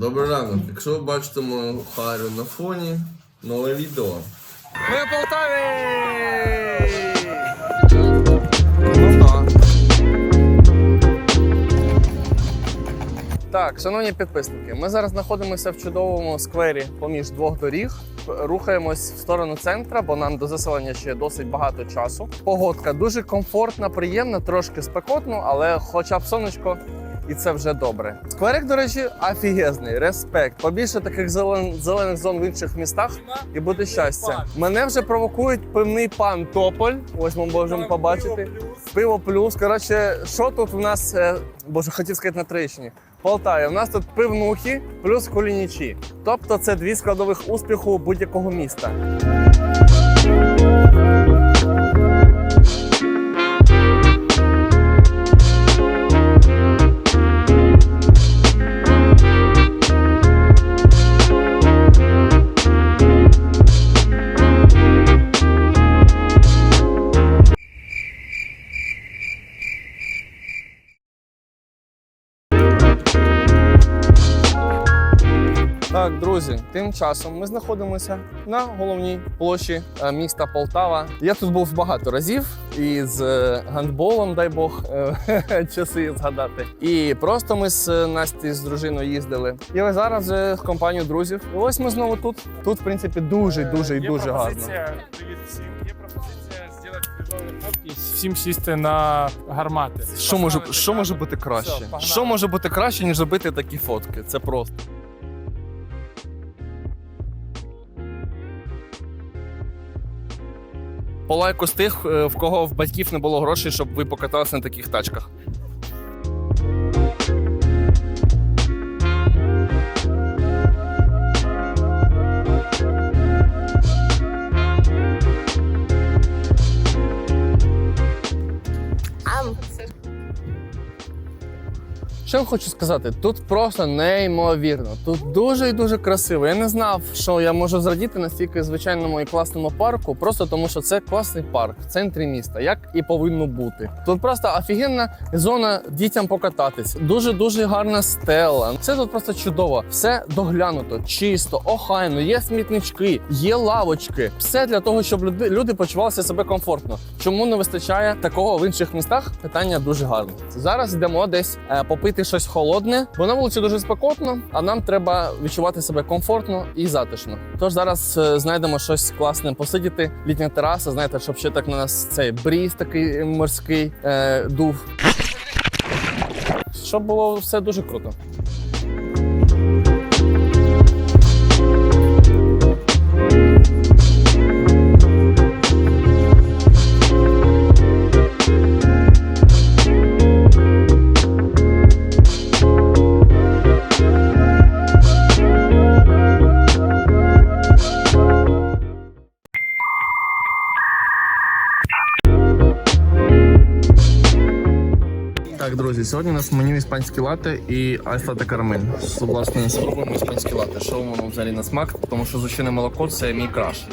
Добрий ранок. Якщо ви бачите мою харю на фоні, нове відео. Ми в Полтаві! Так. Так, шановні підписники, ми зараз знаходимося в чудовому сквері поміж двох доріг. Рухаємось в сторону центра, бо нам до заселення ще досить багато часу. Погодка дуже комфортна, приємна, трошки спекотно, але хоча б сонечко. І це вже добре. Скверик, до речі, офігезний, респект. Побільше таких зелен... зелених зон в інших містах і буде щастя. Мене вже провокують пивний пан Тополь. Ось ми можемо побачити. Пиво плюс. Коротше, що тут у нас, е, боже, хотів сказати на Трищині. Полтаві. У нас тут пивнухи плюс кулінічі. Тобто це дві складових успіху будь-якого міста. Друзі, тим часом ми знаходимося на головній площі е, міста Полтава. Я тут був багато разів і з е, гандболом, дай Бог, е, часи згадати. І просто ми з Насті з дружиною їздили. І ось зараз з компанією друзів. І ось ми знову тут. Тут, в принципі, дуже, дуже і дуже гарно. Привіт всім. Є пропозиція зробити крижові фотки і всім сісти на гармати. Що може, що може бути краще? Що може бути краще, ніж робити такі фотки? Це просто. По лайку з тих, е, в кого в батьків не було грошей, щоб ви покаталися на таких тачках. Що хочу сказати? Тут просто неймовірно. Тут дуже і дуже красиво. Я не знав, що я можу зрадіти настільки звичайному і класному парку, просто тому що це класний парк в центрі міста, як і повинно бути. Тут просто офігенна зона дітям покататись. Дуже дуже гарна стела. Все тут просто чудово. Все доглянуто, чисто, охайно. Є смітнички, є лавочки. Все для того, щоб люди, люди почувалися себе комфортно. Чому не вистачає такого в інших містах? Питання дуже гарне. Зараз йдемо десь е, попити щось холодне, бо на вулиці дуже спекотно, а нам треба відчувати себе комфортно і затишно. Тож зараз е, знайдемо щось класне посидіти. Літня тераса, знаєте, щоб ще так на нас цей бріз такий морський е, дув. Щоб було все дуже круто. Сьогодні у нас в меню іспанські лати і альфа та карамель. Власне, спробуємо іспанські лати. Що воно взагалі на смак, тому що зущене молоко це мій краш.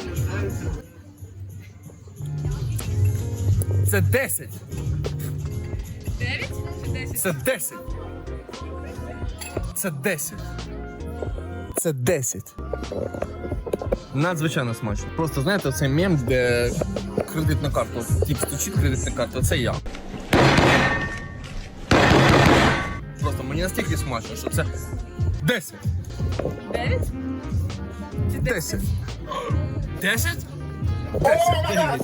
Це 10! 9 чи 10? Це 10! Це 10! Це 10! Надзвичайно смачно. Просто знаєте, цей мем, де кредитну карту, тип стучить кредитну карту, це я. Мені настільки смачно, що це 10! 9? Чи 10. 10? 10. 9.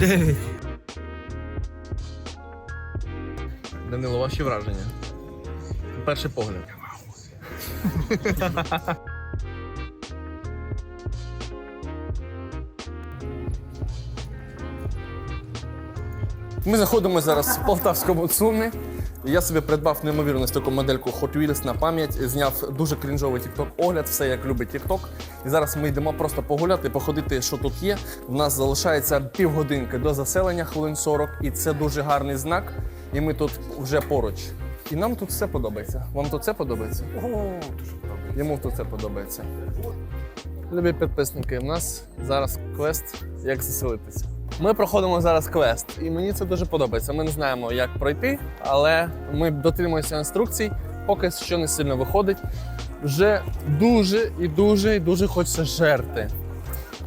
9. Данило, ваші враження. Перший погляд. Ми знаходимося зараз в полтавському ЦУМі. Я собі придбав неймовірну ось таку модельку Hot Wheels на пам'ять, зняв дуже крінжовий TikTok огляд, все як любить TikTok. І зараз ми йдемо просто погуляти, походити, що тут є. У нас залишається півгодинки до заселення, хвилин 40, і це дуже гарний знак. І ми тут вже поруч. І нам тут все подобається. Вам тут все подобається? О, дуже подобається. Йому тут це подобається. Любі підписники, у нас зараз квест, як заселитися. Ми проходимо зараз квест, і мені це дуже подобається. Ми не знаємо, як пройти, але ми дотримуємося інструкцій. поки що не сильно виходить. Вже дуже і дуже і дуже хочеться жерти.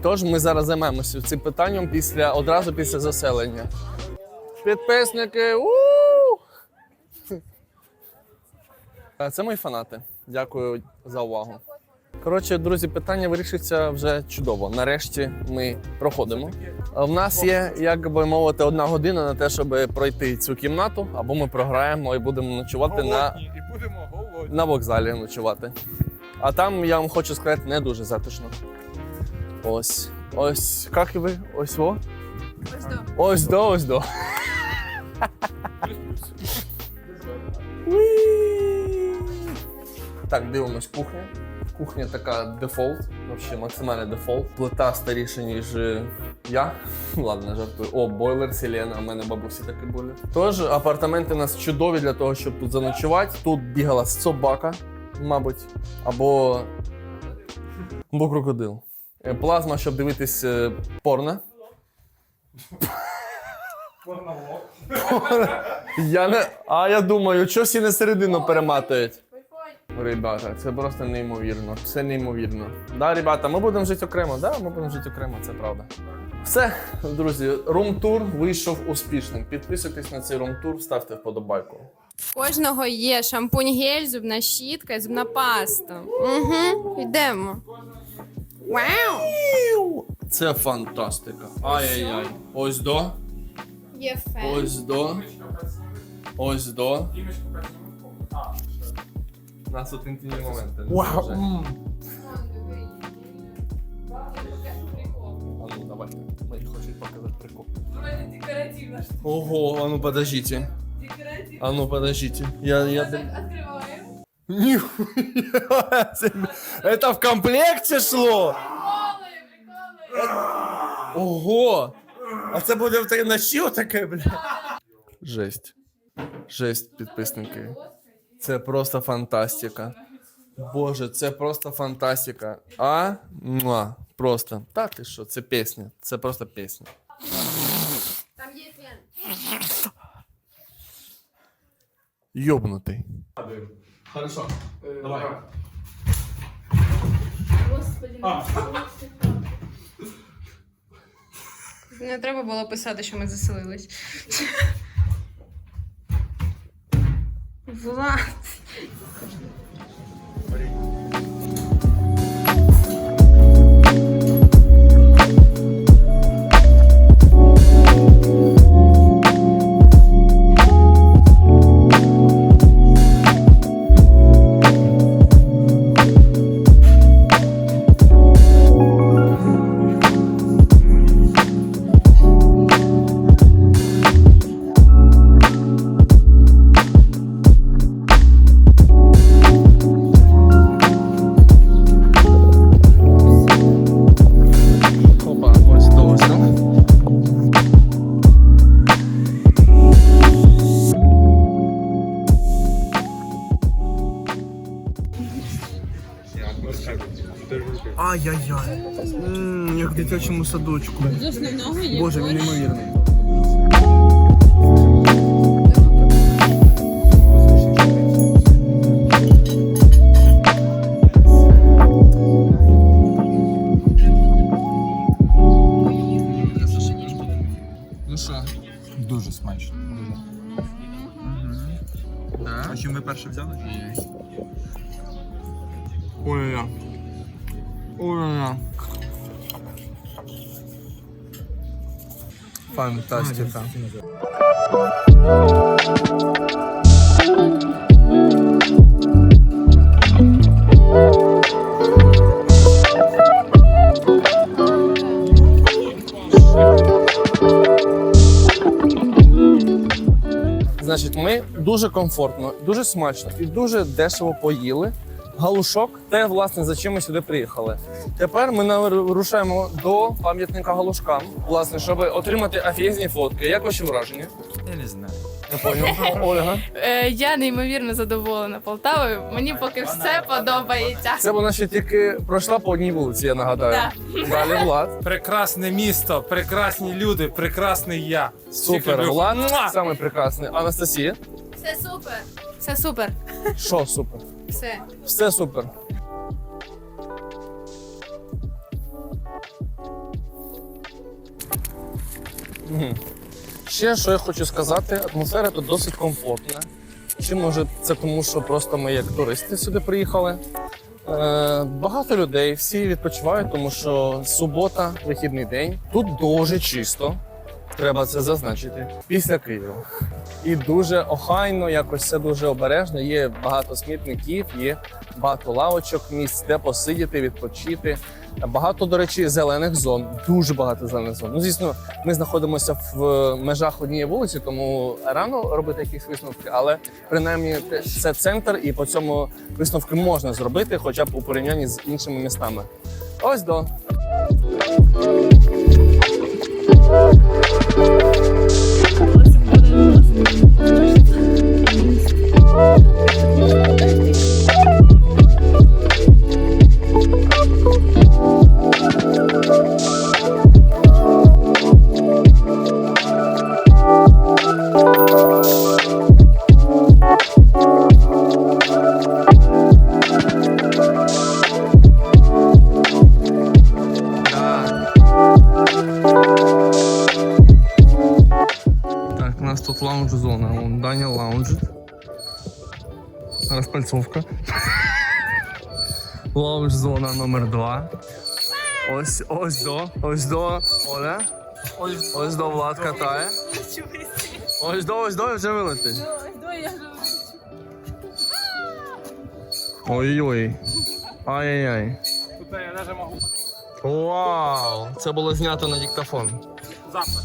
Тож ми зараз займаємося цим питанням після одразу після заселення. Підписники! у Це мої фанати. Дякую за увагу. Коротше, друзі, питання вирішується вже чудово. Нарешті ми проходимо. В нас є, як би мовити, одна година на те, щоб пройти цю кімнату, або ми програємо і будемо ночувати на, і будемо голодні. на вокзалі ночувати. А там я вам хочу сказати, не дуже затишно. Ось. Ось, як ви? Ось о. Ось до. Ось до, ось до. Так, дивимось кухня. Кухня така дефолт, взагалі максимальний дефолт. Плита старіша, ніж я. Ладно, жартую. О, бойлер Селена, у мене бабусі такі були. Тож апартаменти у нас чудові для того, щоб тут заночувати. Тут бігала собака, мабуть, або, або крокодил. Е, Плазма, щоб дивитись е, порно. Я не. А я думаю, що всі на середину перематують. Ребята, це просто неймовірно. Це неймовірно. Да, ребята, ми будемо жити окремо. Да, ми будемо жити окремо, це правда. Все, друзі, рум-тур вийшов успішним. Підписуйтесь на цей рум-тур, ставте вподобайку. В Кожного є шампунь гель, зубна щітка і зубна паста. Угу, йдемо. Вау! Це фантастика. Ай-яй-яй. Ось до, Є фен. ось до, ось до. У нас тут інтимні моменти. Вау! А ну давайте. Мені хочуть показати прикол. Декоративно. Ого, а ну подождите. Декоративно. А ну подождите. Я, я... Откриваємо. Нихуя себе. Это в комплекте шло? Приколи, приколи. Ого! А це буде в три ночі таке, бля. Жесть. Жесть, підписники. Це просто фантастика. Боже, це просто фантастика. А? Муа. Просто. Та ти що, це пісня. Це просто пісня. Там є фен. Йобнутий. Хорошо. Давай. Господи, Не треба було писати, що ми заселились. Влад. Опа, Дитячому садочку. Боже, він Фантастика. Значить, ми дуже комфортно, дуже смачно і дуже дешево поїли. Галушок, те, власне, за чим ми сюди приїхали. Тепер ми рушаємо до пам'ятника галушкам, власне, щоб отримати офігезні фотки. Як ваші враження? Я не знаю. Не поняв. Ольга. Е, я неймовірно задоволена Полтавою. Мені поки все подобається. Це вона ще тільки пройшла по одній вулиці, я нагадаю. Далі Влад. Прекрасне місто, прекрасні люди, прекрасний я. Супер. люблю. Влад саме прекрасний. Анастасія. Все супер. Все супер. Що супер? Все. Все супер. Ще що я хочу сказати, атмосфера тут досить комфортна. Чи може це тому, що просто ми як туристи сюди приїхали? Е, багато людей, всі відпочивають, тому що субота, вихідний день. Тут дуже чисто. Треба це зазначити. Після Києва. І дуже охайно, якось все дуже обережно. Є багато смітників, є багато лавочок, місць, де посидіти, відпочити. Багато, до речі, зелених зон, дуже багато зелених зон. Ну, звісно, ми знаходимося в межах однієї вулиці, тому рано робити якісь висновки, але принаймні це центр, і по цьому висновки можна зробити, хоча б у порівнянні з іншими містами. Ось до. Так, Розпальцовка. лаунж зона номер 2. Ось ось до. Ось до. Оля. Ось, до Влад катає. Ось до, ось до вже вилетить. Ой-ой. Ай-яй-яй. Вау! Це було знято на диктофон. завтра.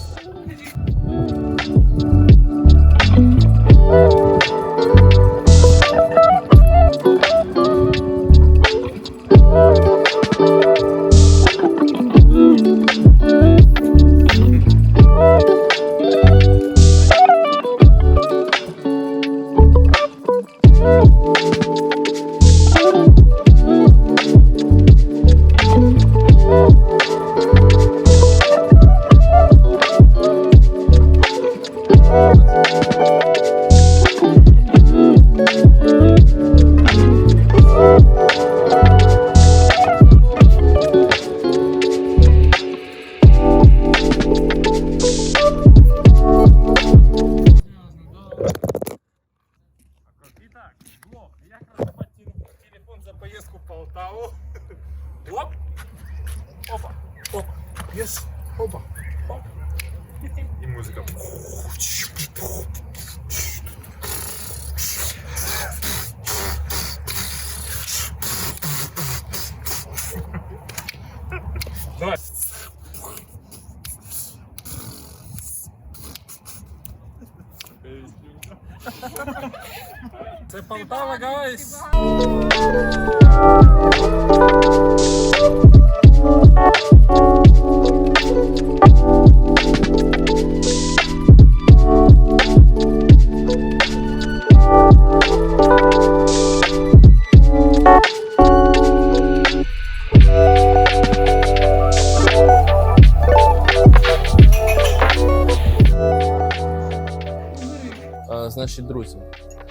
За поїздку в Полтаву? Оп! Опа! Опа! Єс! Опа! Оп! І музика. Давай. Це Полтава, гайс! Е, Значить, друзі,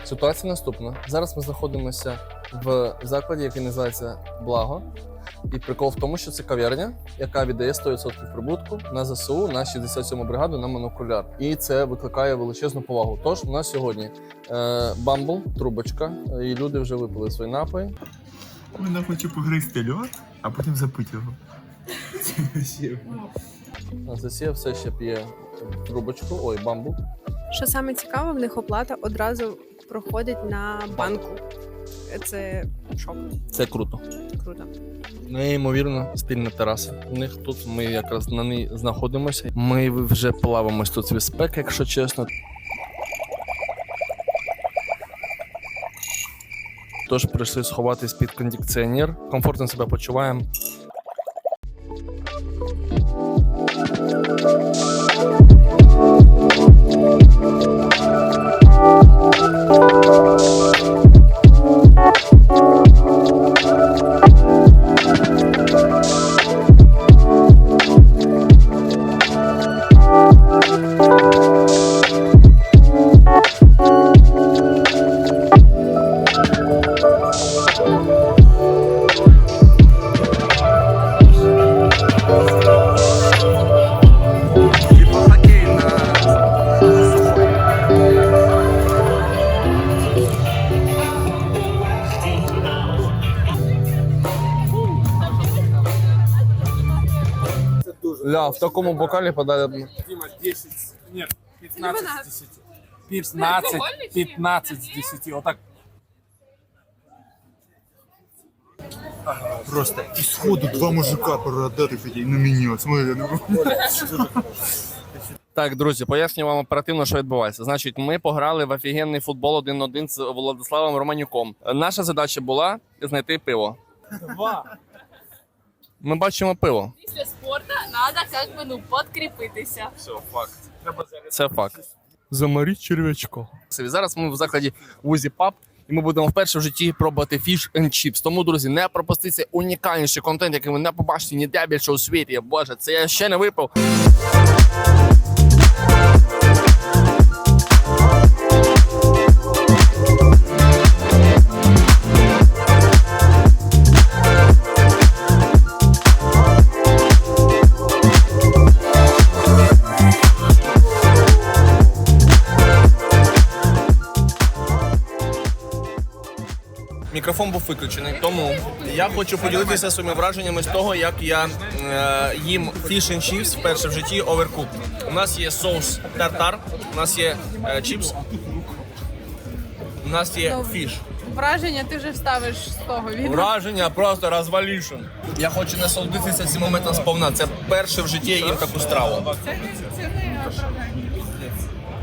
ситуація наступна. Зараз ми знаходимося в закладі, який називається Благо. І прикол в тому, що це кав'ярня, яка віддає 100% прибутку на ЗСУ на 67-му бригаду на монокуляр. І це викликає величезну повагу. Тож у нас сьогодні е, бамбл, трубочка, і люди вже випили свої напої. Вона хоче погризти льод, а потім запити його. Засія все ще п'є трубочку, ой, бамбл. Що саме цікаве, в них оплата одразу проходить на банку. Це шок. Це круто. Круто. Неймовірно, стильна тераса. У них тут ми якраз на ній знаходимося. Ми вже плавимось тут від спеки, якщо чесно. Тож прийшли сховатись під кондиціонер. Комфортно себе почуваємо. Ля, в такому бокалі подали. Дима, 10, нет, 15 с 10. 15, 15 с 10, вот так. Просто із сходу два мужика бородатих такий на смотри, ну. Так, друзі, поясню вам оперативно, що відбувається. Значить, ми пограли в офігенний футбол 1-1 з Владиславом Романюком. Наша задача була знайти пиво. Два. Ми бачимо пиво. Після спорту треба як би ну підкріпитися. Все, факт. Це факт. Замаріть черв'ячко. Зараз ми в закладі Вузі Паб, і ми будемо вперше в житті пробувати фіш and чіпс. Тому, друзі, не пропустіть цей унікальніший контент, який ви не побачите ніде більше у світі. Боже, це я ще не випив. Мікрофон був виключений, тому я хочу поділитися своїми враженнями з того, як я е, їм фіш and чіпс вперше в житті оверкук. У нас є соус тартар, у нас є е, чіпс, у нас є фіш. Враження ти вже ставиш з того відео. Враження просто розвалішен. Я хочу насолодитися цим моментом сповна. Це перше в житті я їм таку страву. Це не це не оправдання.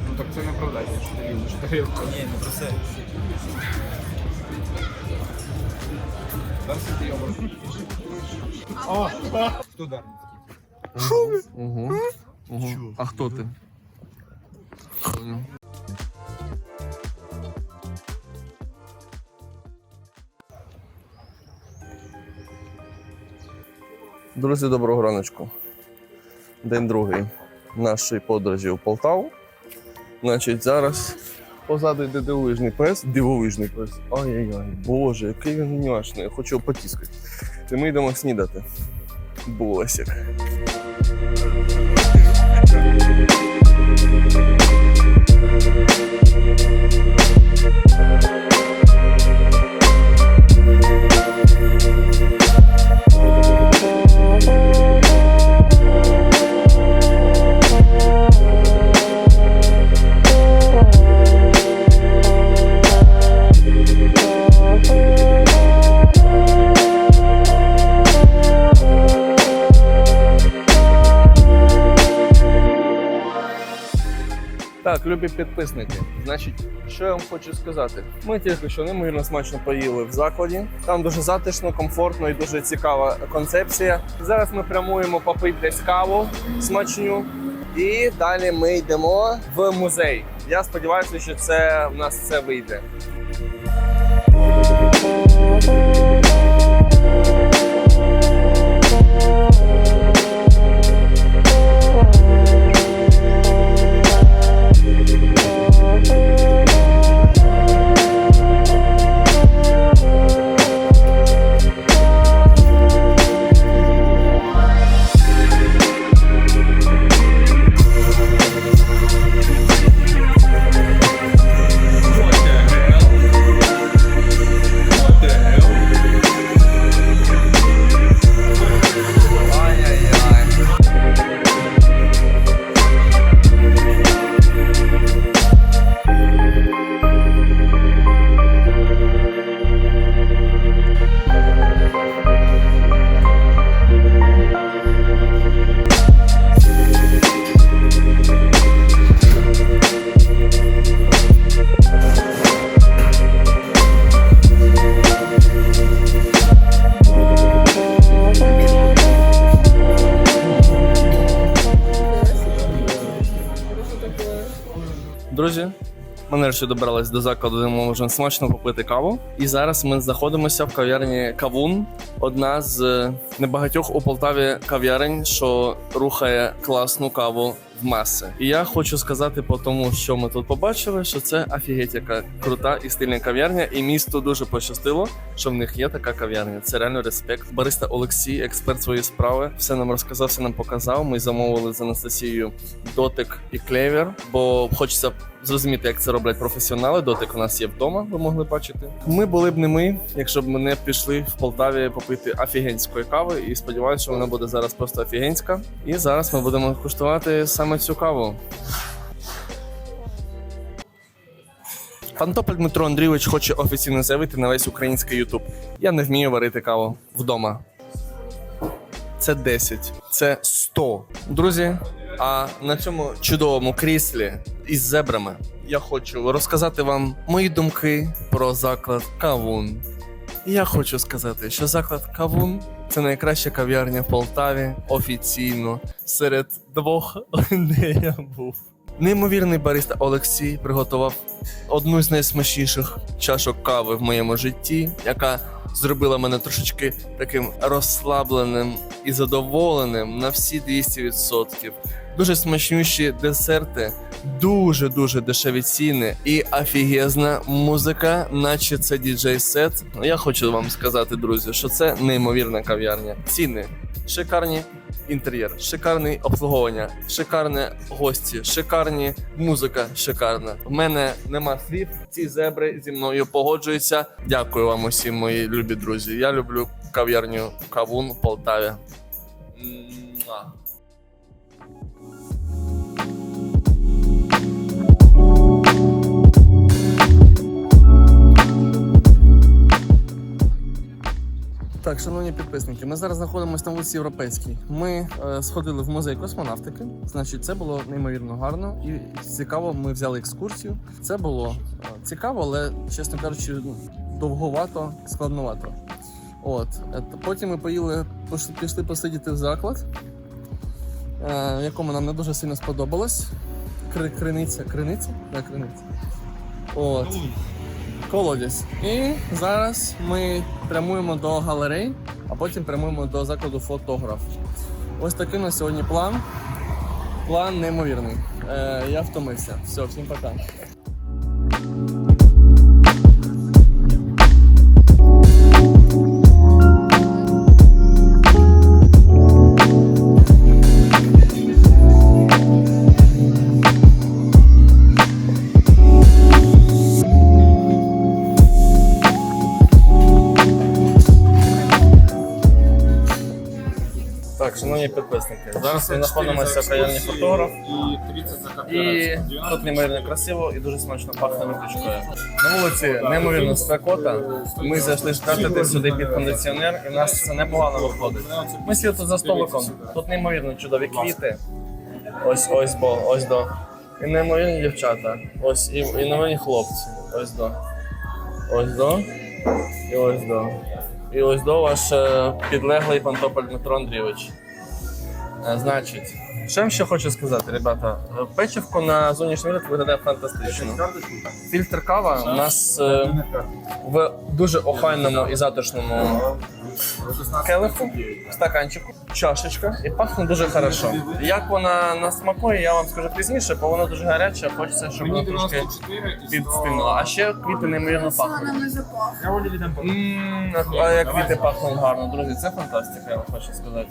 Ну так це не оправдання, що ти любиш тарілку. Ні, не про це. Угу. Угу. А хто ти? Друзі, доброго раночку. День другий нашої подорожі у Полтаву. Значить, зараз позаду йде дивовижний пес. Дивовижний пес. Ай-яй-яй, боже, який він няшний. Я хочу його потіскати. І ми йдемо снідати. Босик. Так, любі підписники. Значить, що я вам хочу сказати? Ми тільки що неймовірно смачно поїли в закладі. Там дуже затишно, комфортно і дуже цікава концепція. Зараз ми прямуємо попити десь каву смачню. І далі ми йдемо в музей. Я сподіваюся, що це в нас все вийде. Нарешті добрались до закладу, де ми можемо смачно попити каву. І зараз ми знаходимося в кав'ярні Кавун, одна з небагатьох у Полтаві кав'ярень, що рухає класну каву в маси. І я хочу сказати по тому, що ми тут побачили, що це офігеть яка крута і стильна кав'ярня, і місту дуже пощастило, що в них є така кав'ярня. Це реально респект. Бариста Олексій, експерт своєї справи, все нам розказав, все нам показав. Ми замовили з Анастасією дотик і клевер, бо хочеться зрозуміти, як це роблять професіонали. Дотик у нас є вдома, ви могли бачити. Ми були б не ми, якщо б ми не пішли в Полтаві попити офігенської кави. І сподіваюся, що вона буде зараз просто офігенська. І зараз ми будемо куштувати саме цю каву. Пан Тополь Дмитро Андрійович хоче офіційно заявити на весь український Ютуб. Я не вмію варити каву вдома. Це 10, це 100. Друзі, а на цьому чудовому кріслі із зебрами я хочу розказати вам мої думки про заклад Кавун. Я хочу сказати, що заклад Кавун це найкраща кав'ярня в Полтаві офіційно серед двох, де я був. Неймовірний бариста Олексій приготував одну з найсмачніших чашок кави в моєму житті, яка зробила мене трошечки таким розслабленим і задоволеним на всі 200%. Дуже смачнющі десерти, дуже дуже дешеві ціни і офігезна музика, наче це діджей сет. Я хочу вам сказати, друзі, що це неймовірна кав'ярня. Ціни шикарні. Інтер'єр, шикарне обслуговування, шикарні гості, шикарні музика, шикарна. В мене нема слів. Ці зебри зі мною погоджуються. Дякую вам усім, мої любі друзі. Я люблю кав'ярню Кавун в Полтаві. Так, шановні підписники, ми зараз знаходимося на вулиці Європейській. Ми е, сходили в музей космонавтики. Значить, це було неймовірно гарно і цікаво. Ми взяли екскурсію. Це було е, цікаво, але чесно кажучи, ну, довговато, складновато. От Е, потім ми поїли, пішли, посидіти в заклад, е, якому нам не дуже сильно сподобалось. Кри, криниця, криниця? Да, криниця. От колодязь. І зараз ми прямуємо до галерей, а потім прямуємо до закладу фотограф. Ось такий на сьогодні план. План неймовірний. Е, я втомився. Все, всім пока. Підписники, зараз ми знаходимося в кав'ярні фотограф. І тут неймовірно красиво і дуже смачно пахне випічкою. На вулиці неймовірно спекота. Ми зайшли шкатити сюди під кондиціонер, і в нас це непогано виходить. Ми сіли тут за столиком. Тут неймовірно чудові квіти. Ось ось бо, ось до. І неймовірні дівчата. Ось і, і неймовірні хлопці. Ось до. Ось до. І ось до. І ось до ваш е, підлеглий пан Тополь Дмитро Андрійович. Е, Значить, що я ще хочу сказати, ребята. Е, Печивко на зовнішній вигляд виглядає фантастично. Фільтр кава у нас е, в дуже охайному і затишному келиху, стаканчику, чашечка і пахне дуже хорошо. Як вона насмакує, я вам скажу пізніше, бо вона дуже гаряча, хочеться, щоб вона трошки підстинула. А ще квіти неймовірно пахнуть. М, А як квіти пахнуть гарно, друзі, це фантастика, я вам хочу сказати.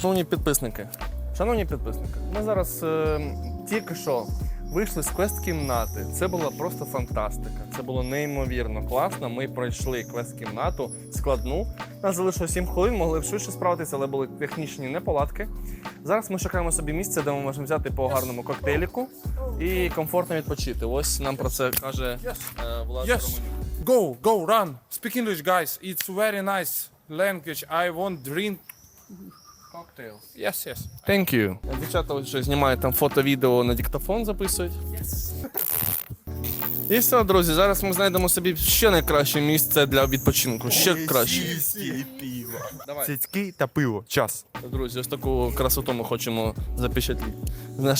Шановні підписники, шановні підписники, ми зараз е, тільки що вийшли з квест-кімнати. Це була просто фантастика. Це було неймовірно класно. Ми пройшли квест-кімнату складну. Нас залишило 7 хвилин, могли б швидше справитися, але були технічні неполадки. Зараз ми шукаємо собі місце, де ми можемо взяти по гарному коктейліку і комфортно відпочити. Ось нам про це каже е, Влад Yes. Романюк. Go, go, run. Speak English, guys. It's very nice language. I won't drink cocktails. Yes, yes. Thank you. Дівчата ось що знімають там фото-відео на диктофон записують. І все, друзі, зараз ми знайдемо собі ще найкраще місце для відпочинку. Ще краще. Давай. Цицьки та пиво. Час. Друзі, ось таку красоту ми хочемо запечатліти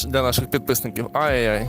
для наших підписників. Ай-яй-яй.